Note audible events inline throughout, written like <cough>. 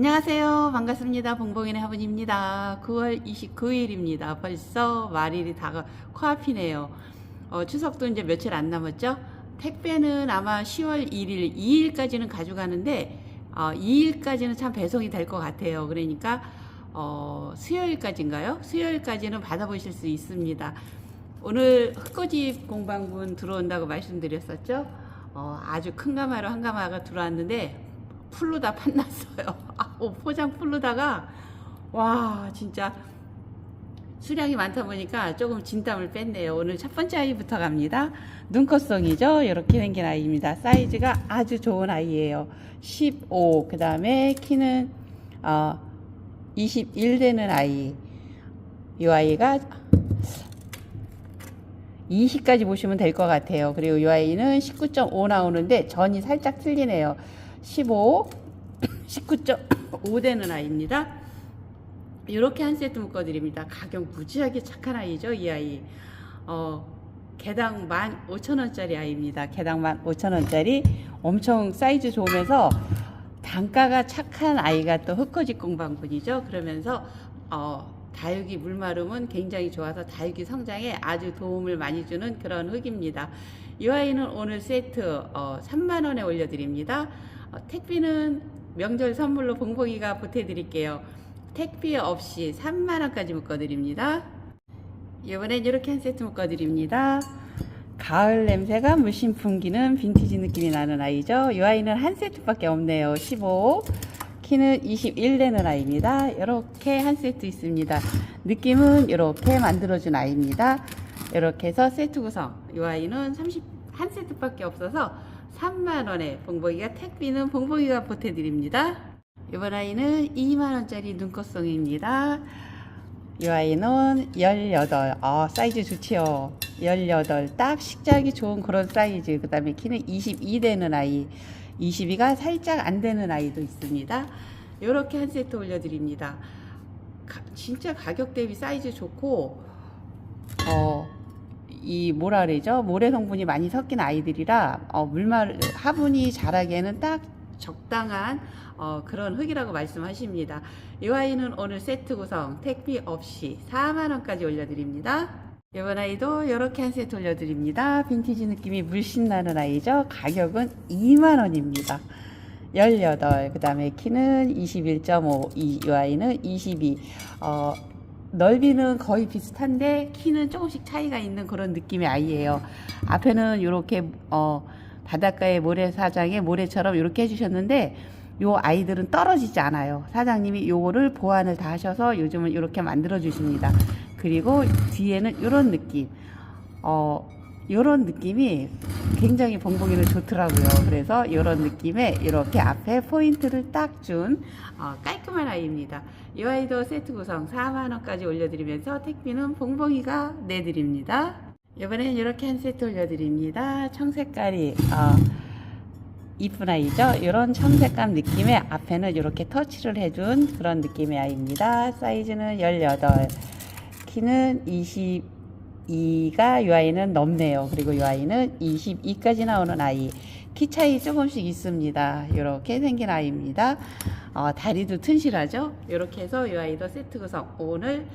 안녕하세요. 반갑습니다. 봉봉인의 화분입니다. 9월 29일입니다. 벌써 말일이 다가 코앞이네요. 어, 추석도 이제 며칠 안 남았죠? 택배는 아마 10월 1일, 2일까지는 가져가는데, 어, 2일까지는 참 배송이 될 것 같아요. 그러니까, 어, 수요일까지인가요? 수요일까지는 받아보실 수 있습니다. 오늘 흑거집 공방분 들어온다고 말씀드렸었죠? 어, 아주 큰 가마로 한 가마가 들어왔는데, 풀로 다 <laughs> 판났어요. 아, 오, 포장 풀로다가 와 진짜 수량이 많다 보니까 조금 진땀을 뺐네요. 오늘 첫 번째 아이부터 갑니다. 눈컷성이죠. 이렇게 생긴 아이입니다. 사이즈가 아주 좋은 아이예요. 15. 그 다음에 키는 어, 21 되는 아이. 이 아이가 20까지 보시면 될 것 같아요. 그리고 이 아이는 19.5 나오는데 전이 살짝 틀리네요. 15, 19.5 <coughs> 되는 아이입니다. 이렇게 한 세트 묶어드립니다. 가격 무지하게 착한 아이죠, 이 아이. 어, 개당 15,000원짜리 아이입니다. 개당 15,000원짜리 엄청 사이즈 좋으면서 단가가 착한 아이가 또 흑거지 공방분이죠. 그러면서 어, 다육이 물마름은 굉장히 좋아서 다육이 성장에 아주 도움을 많이 주는 그런 흙입니다. 이 아이는 오늘 세트 어, 3만원에 올려드립니다. 어, 택비는 명절 선물로 봉봉이가 보태드릴게요. 택비 없이 3만원까지 묶어드립니다. 이번엔 이렇게 한 세트 묶어드립니다. 가을 냄새가 물씬 풍기는 빈티지 느낌이 나는 아이죠. 이 아이는 한 세트밖에 없네요. 15. 키는 21 되는 아이입니다. 이렇게 한 세트 있습니다. 느낌은 이렇게 만들어준 아이입니다. 이렇게 해서 세트 구성. 이 아이는 30, 한 세트밖에 없어서 3만원에 봉봉이가 택비는 봉봉이가 보태드립니다. 이번 아이는 2만원짜리 눈꽃송입니다. 이 아이는 18. 아, 사이즈 좋지요. 18. 딱 식자기 좋은 그런 사이즈. 그 다음에 키는 22 되는 아이. 22가 살짝 안 되는 아이도 있습니다. 이렇게 한 세트 올려드립니다. 가- 진짜 가격 대비 사이즈 좋고, 어, 이 뭐라 그러죠? 모래 성분이 많이 섞인 아이들이라 어, 물말 화분이 자라기에는 딱 적당한 어, 그런 흙이라고 말씀하십니다. 이 아이는 오늘 세트 구성 택비 없이 4만 원까지 올려드립니다. 이번 아이도 이렇게 한 세트 올려드립니다. 빈티지 느낌이 물씬 나는 아이죠. 가격은 2만 원입니다. 18. 그 다음에 키는 21.5. 이, 이 아이는 22. 어, 넓이는 거의 비슷한데 키는 조금씩 차이가 있는 그런 느낌의 아이예요. 앞에는 이렇게 어, 바닷가의 모래사장에 모래처럼 이렇게 해주셨는데 요 아이들은 떨어지지 않아요. 사장님이 요거를 보완을 다 하셔서 요즘은 이렇게 만들어 주십니다. 그리고 뒤에는 이런 느낌, 어, 이런 느낌이 굉장히 봉봉이는 좋더라고요. 그래서 이런 느낌에 이렇게 앞에 포인트를 딱준 어, 깔끔한 아이입니다. 이 아이도 세트 구성 4만원까지 올려드리면서 택비는 봉봉이가 내드립니다. 이번엔 이렇게 한 세트 올려드립니다. 청색깔이 어, 이쁜 아이죠. 이런 청색감 느낌의 앞에는 이렇게 터치를 해준 그런 느낌의 아이입니다. 사이즈는 18, 키는 22가 이 아이는 넘네요. 그리고 이 아이는 22까지 나오는 아이. 키 차이 조금씩 있습니다. 이렇게 생긴 아이입니다. 어, 다리도 튼실하죠? 이렇게 해서 이 아이도 세트 구성 오늘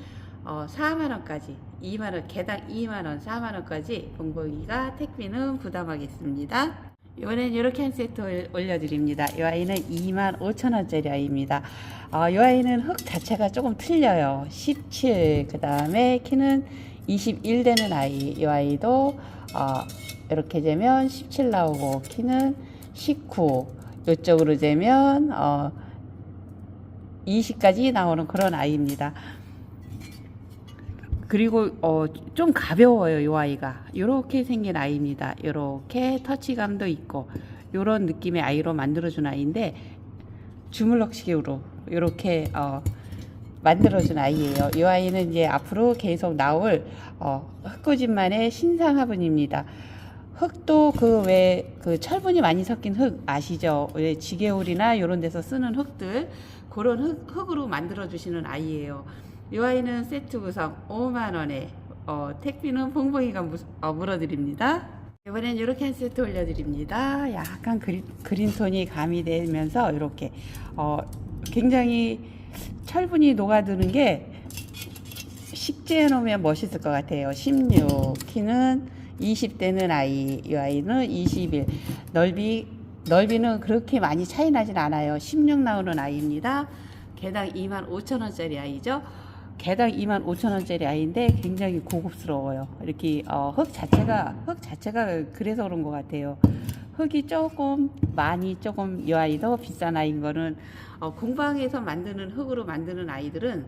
어, 4만원까지 2만원 개당 2만원 4만원까지 봉봉이가 택비는 부담하겠습니다. 이번엔 이렇게 한 세트 올- 올려드립니다. 이 아이는 2만 5천원짜리 아이입니다. 어, 이 아이는 흙 자체가 조금 틀려요. 17, 그 다음에 키는 21 되는 아이. 이 아이도 어, 이렇게 재면 17 나오고 키는 19. 이쪽으로 재면 어, 20까지 나오는 그런 아이입니다. 그리고 어, 좀 가벼워요, 이 아이가. 이렇게 생긴 아이입니다. 이렇게 터치감도 있고 이런 느낌의 아이로 만들어준 아이인데 주물럭식으로 이렇게 어, 만들어준 아이예요. 이 아이는 이제 앞으로 계속 나올 어, 흙구집만의 신상 화분입니다. 흙도 그왜그 철분이 많이 섞인 흙 아시죠? 왜 지게울이나 이런 데서 쓰는 흙들 그런 흙, 흙으로 만들어 주시는 아이예요. 이 아이는 세트 구성 5만 원에 어, 택비는 봉봉이가 무, 어, 물어드립니다. 이번엔 이렇게 한 세트 올려드립니다. 약간 그린, 그린 톤이 가미되면서 이렇게 어, 굉장히 철분이 녹아드는 게 식재해 놓으면 멋있을 것 같아요. 16 키는 20대는 아이, 이 아이는 21 넓이 넓이는 그렇게 많이 차이 나진 않아요. 16 나오는 아이입니다. 개당 2만 5천 원짜리 아이죠. 개당 2만 5천 원짜리 아이인데 굉장히 고급스러워요. 이렇게 어, 흙 자체가 흙 자체가 그래서 그런 것 같아요. 흙이 조금 많이 조금 이 아이도 비싼 아이인 거는 어, 공방에서 만드는 흙으로 만드는 아이들은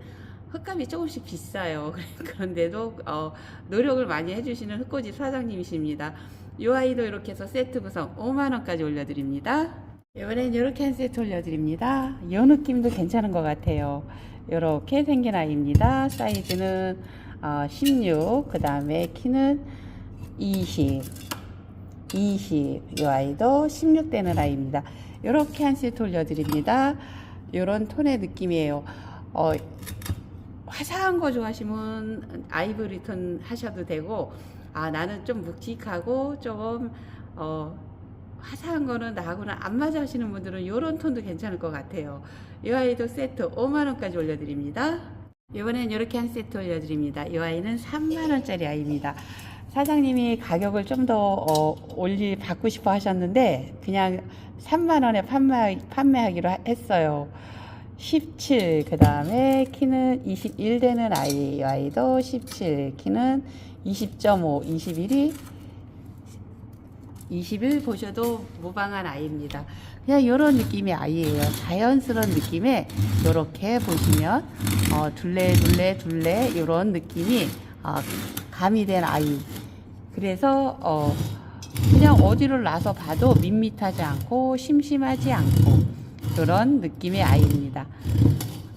흙값이 조금씩 비싸요. <laughs> 그런데도 어, 노력을 많이 해주시는 흙꽂이 사장님이십니다. 이 아이도 이렇게 해서 세트 구성 5만 원까지 올려드립니다. 이번엔 이렇게 한 세트 올려드립니다. 이 느낌도 괜찮은 것 같아요. 이렇게 생긴 아이입니다. 사이즈는 어, 16, 그 다음에 키는 20, 20. 이 아이도 16 되는 아이입니다. 이렇게 한 세트 올려드립니다. 이런 톤의 느낌이에요. 어, 화사한 거 좋아하시면 아이보리 톤 하셔도 되고, 아, 나는 좀 묵직하고 조금, 어, 화사한 거는 나하고는 안 맞아 하시는 분들은 이런 톤도 괜찮을 것 같아요. 이 아이도 세트 5만원까지 올려드립니다. 이번엔 이렇게 한 세트 올려드립니다. 이 아이는 3만원짜리 아이입니다. 사장님이 가격을 좀 더 어, 올리 받고 싶어 하셨는데 그냥 3만 원에 판매, 판매하기로 하- 했어요. 17, 그 다음에 키는 21 되는 아이, 이 아이도 17, 키는 20.5, 21이 20일 보셔도 무방한 아이입니다. 그냥 이런 느낌의 아이예요. 자연스러운 느낌에 이렇게 보시면 어, 둘레 둘레 둘레 이런 느낌이 어, 가미된 아이. 그래서 어, 그냥 어디를 놔서 봐도 밋밋하지 않고 심심하지 않고 그런 느낌의 아이입니다.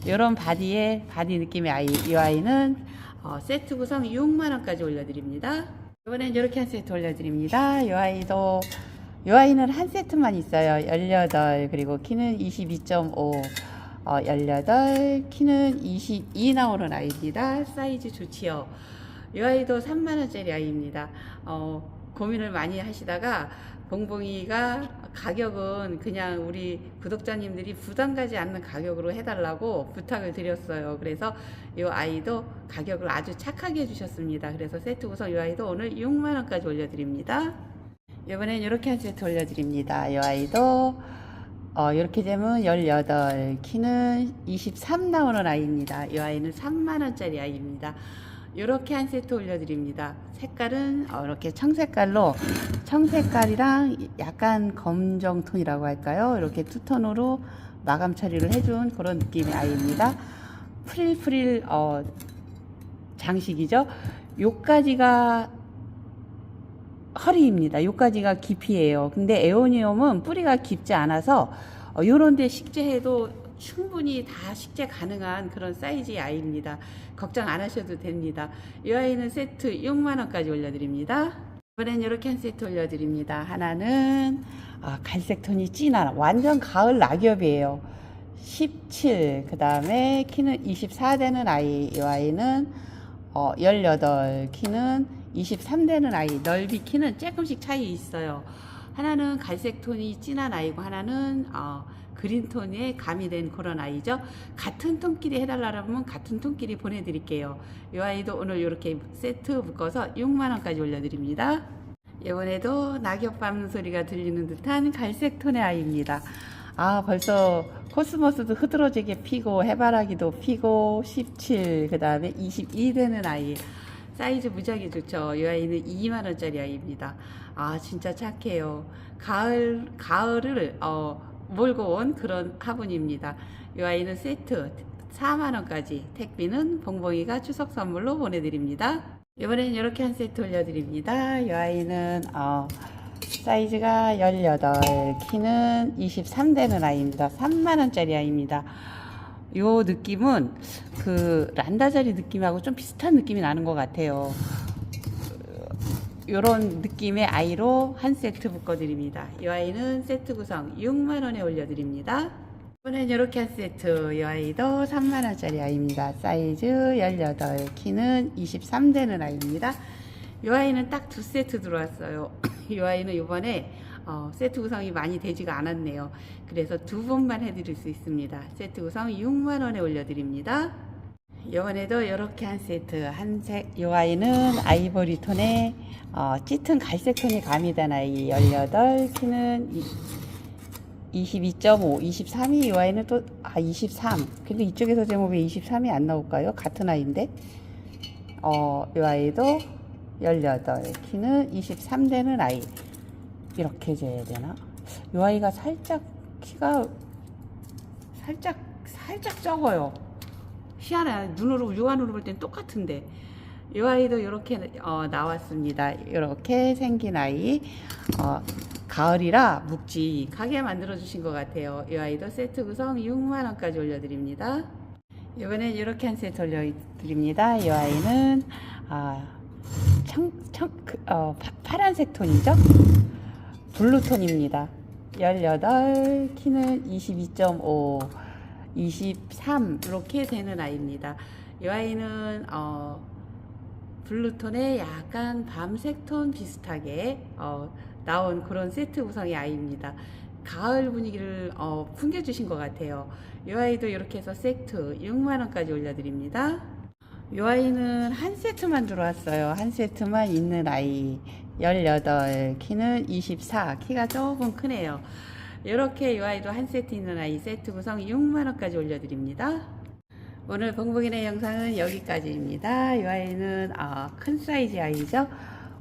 이런 바디의 바디 느낌의 아이. 이 아이는 어, 세트 구성 6만 원까지 올려드립니다. 이번엔 이렇게 한 세트 올려드립니다. 이 아이도 이 아이는 한 세트만 있어요. 18 그리고 키는 22.5 어, 18 키는 22 나오는 아이입니다. 사이즈 좋지요. 이 아이도 3만 원짜리 아이입니다. 어, 고민을 많이 하시다가 봉봉이가 가격은 그냥 우리 구독자님들이 부담 가지 않는 가격으로 해달라고 부탁을 드렸어요. 그래서 이 아이도 가격을 아주 착하게 해주셨습니다. 그래서 세트 구성 이 아이도 오늘 6만 원까지 올려드립니다. 이번엔 이렇게 한 세트 올려드립니다. 이 아이도 어, 이렇게 되면 18 키는 23 나오는 아이입니다. 이 아이는 3만 원짜리 아이입니다. 이렇게 한 세트 올려드립니다. 색깔은 어, 이렇게 청색깔로 청색깔이랑 약간 검정톤이라고 할까요? 이렇게 투톤으로 마감 처리를 해준 그런 느낌의 아이입니다. 프릴프릴 어, 장식이죠. 요까지가 허리입니다. 요까지가 깊이에요. 근데 에오니움은 뿌리가 깊지 않아서 어, 요런 데 식재해도 충분히 다 식재 가능한 그런 사이즈의 아이입니다. 걱정 안 하셔도 됩니다. 이 아이는 세트 6만원까지 올려드립니다. 이번엔 이렇게 한 세트 올려드립니다. 하나는 아, 갈색 톤이 진한 완전 가을 낙엽이에요. 17, 그 다음에 키는 24 되는 아이, 이 아이는 어, 18, 키는 23 되는 아이, 넓이 키는 조금씩 차이 있어요. 하나는 갈색 톤이 진한 아이고, 하나는 어, 그린 톤에 가미된 그런 아이죠. 같은 톤끼리 해달라면 같은 톤끼리 보내드릴게요. 이 아이도 오늘 이렇게 세트 묶어서 6만원까지 올려드립니다. 이번에도 낙엽 밟는 소리가 들리는 듯한 갈색 톤의 아이입니다. 아, 벌써 코스모스도 흐드러지게 피고, 해바라기도 피고, 17, 그 다음에 22 되는 아이. 사이즈 무지하게 좋죠. 이 아이는 2만원짜리 아이입니다. 아, 진짜 착해요. 가을, 가을을, 어, 몰고 온 그런 화분입니다. 이 아이는 세트 4만원까지 택비는 봉봉이가 추석 선물로 보내드립니다. 이번엔 이렇게 한 세트 올려드립니다. 이 아이는 어, 사이즈가 18, 키는 23 되는 아이입니다. 3만원짜리 아이입니다. 요 느낌은 그 란다자리 느낌하고 좀 비슷한 느낌이 나는 것 같아요. 요런 느낌의 아이로 한 세트 묶어드립니다. 이 아이는 세트 구성 6만원에 올려드립니다. 이번엔 이렇게 한 세트. 이 아이도 3만원짜리 아이입니다. 사이즈 18, 키는 23 되는 아이입니다. 이 아이는 딱 두 세트 들어왔어요. <coughs> 이 아이는 이번에 어, 세트 구성이 많이 되지가 않았네요. 그래서 두 번만 해드릴 수 있습니다. 세트 구성 6만 원에 올려드립니다. 이번에도 이렇게 한 세트 한색 요 아이는 아이보리 톤에 어, 짙은 갈색 톤이 가미된 아이 18 키는 22.5 23이 이 아이는 또 아 23 근데 이쪽에서 제목에 23이 안 나올까요? 같은 아이인데 어, 이 아이도 18 키는 23 되는 아이 이렇게 재야 되나? 이 아이가 살짝 키가 살짝 살짝 적어요. 희한해. 눈으로 육안으로 볼 땐 똑같은데. 이 아이도 이렇게 어, 나왔습니다. 이렇게 생긴 아이. 어, 가을이라 묵직하게 만들어 주신 것 같아요. 이 아이도 세트 구성 6만 원까지 올려드립니다. 이번엔 이렇게 한 세트 올려드립니다. 이 아이는 아, 청, 청, 그, 어, 파, 파란색 톤이죠? 블루 톤입니다. 18, 키는 22.5, 23 이렇게 되는 아이입니다. 이 아이는 어, 블루톤에 약간 밤색 톤 비슷하게 어, 나온 그런 세트 구성의 아이입니다. 가을 분위기를 어, 풍겨주신 것 같아요. 이 아이도 이렇게 해서 세트 6만원까지 올려드립니다. 이 아이는 한 세트만 들어왔어요. 한 세트만 있는 아이. 18, 키는 24, 키가 조금 크네요. 이렇게 이 아이도 한 세트 있는 아이 세트 구성 6만원까지 올려드립니다. 오늘 봉봉이네 영상은 여기까지입니다. 이 아이는 아, 큰 사이즈 아이죠.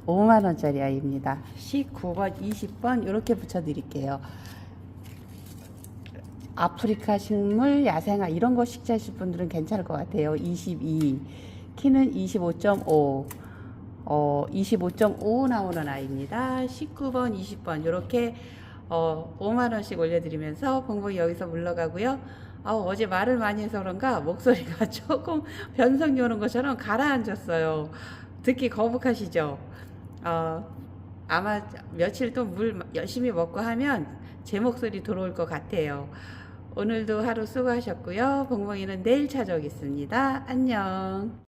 5만원짜리 아이입니다. 19번, 20번 이렇게 붙여드릴게요. 아프리카 식물, 야생화 이런 거 식재하실 분들은 괜찮을 것 같아요. 22, 키는 25.5, 어, 25.5 나오는 아이입니다. 19번, 20번 이렇게 어, 5만 원씩 올려드리면서 봉봉이 여기서 물러가고요. 아, 어제 말을 많이 해서 그런가 목소리가 <laughs> 조금 변성이 오는 것처럼 가라앉았어요. 듣기 거북하시죠? 어, 아마 며칠 또 물 열심히 먹고 하면 제 목소리 들어올 것 같아요. 오늘도 하루 수고하셨고요. 봉봉이는 내일 찾아오겠습니다. 안녕.